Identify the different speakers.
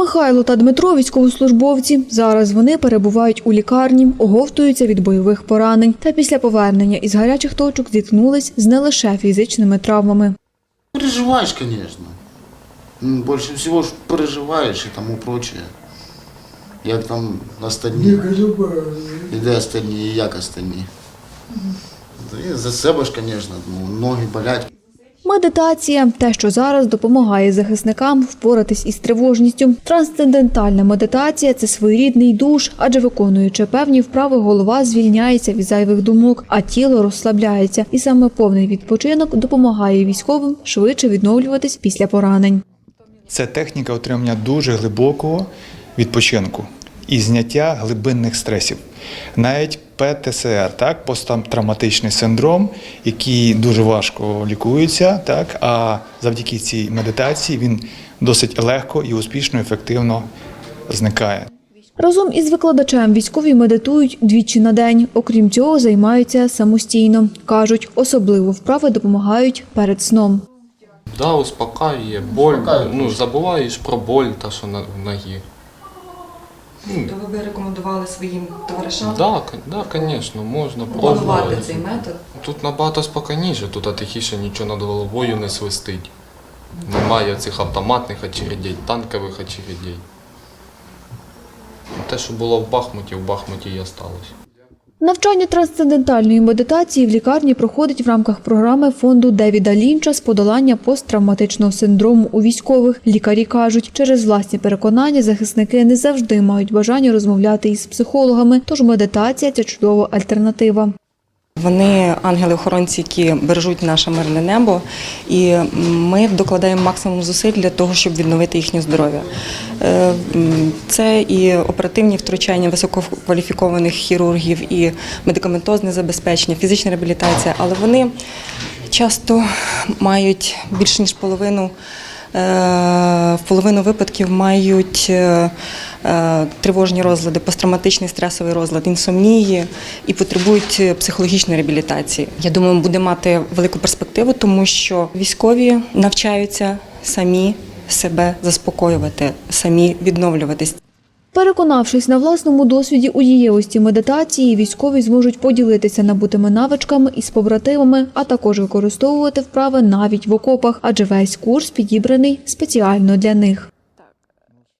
Speaker 1: Михайло та Дмитро військовослужбовці. Зараз вони перебувають у лікарні, оговтуються від бойових поранень. Та після повернення із гарячих точок зіткнулись з не лише фізичними травмами.
Speaker 2: Переживаешь, конечно. М, Больше всего ж переживаешь и тому прочее. Як там остальні, і де остальні, і як остальні. І за себе ж, конечно, ну, ноги болять.
Speaker 1: Медитація те, що зараз допомагає захисникам впоратись із тривожністю. Трансцендентальна медитація це своєрідний душ, адже виконуючи певні вправи, голова звільняється від зайвих думок, а тіло розслабляється. І саме повний відпочинок допомагає військовим швидше відновлюватись після поранень.
Speaker 3: Це техніка отримання дуже глибокого відпочинку і зняття глибинних стресів. Навіть ПТСР, так, посттравматичний синдром, який дуже важко лікується, так, а завдяки цій медитації він досить легко і успішно, ефективно зникає.
Speaker 1: Разом із викладачем військові медитують двічі на день. Окрім цього, займаються самостійно. кажуть, особливо вправи допомагають перед сном.
Speaker 4: Да, успокаює, боль,
Speaker 2: Успокаює.
Speaker 4: ну забуваєш про боль та що на ногі.
Speaker 5: То ви б рекомендували своїм товаришам
Speaker 4: Да, к- да, звісно, можна пробувати.
Speaker 5: цей метод?
Speaker 4: Тут набагато спокійніше, тут тихіше нічого над головою не свистить. Немає цих автоматних очередей, танкових очередей. Те, що було в Бахмуті, в Бахмуті і осталось.
Speaker 1: Навчання трансцендентальної медитації в лікарні проходить в рамках програми фонду Девіда Лінча з подолання посттравматичного синдрому у військових. Лікарі кажуть, через власні переконання захисники не завжди мають бажання розмовляти із психологами, тож медитація це чудова альтернатива.
Speaker 5: Вони ангели-охоронці, які бережуть наше мирне небо, і ми докладаємо максимум зусиль для того, щоб відновити їхнє здоров'я. Е, Це і оперативні втручання висококваліфікованих хірургів, і медикаментозне забезпечення, фізична реабілітація, але вони часто мають більше ніж половину. Е, В половину випадків мають е, е, тривожні розлади, посттравматичний стресовий розлад, інсомнії і потребують психологічної реабілітації. Я думаю, буде мати велику перспективу, тому що військові навчаються самі себе заспокоювати, самі відновлюватись.
Speaker 1: Переконавшись на власному досвіді у дієвості медитації, військові зможуть поділитися набутими навичками із побратимами, а також використовувати вправи навіть в окопах, адже весь курс підібраний спеціально для них.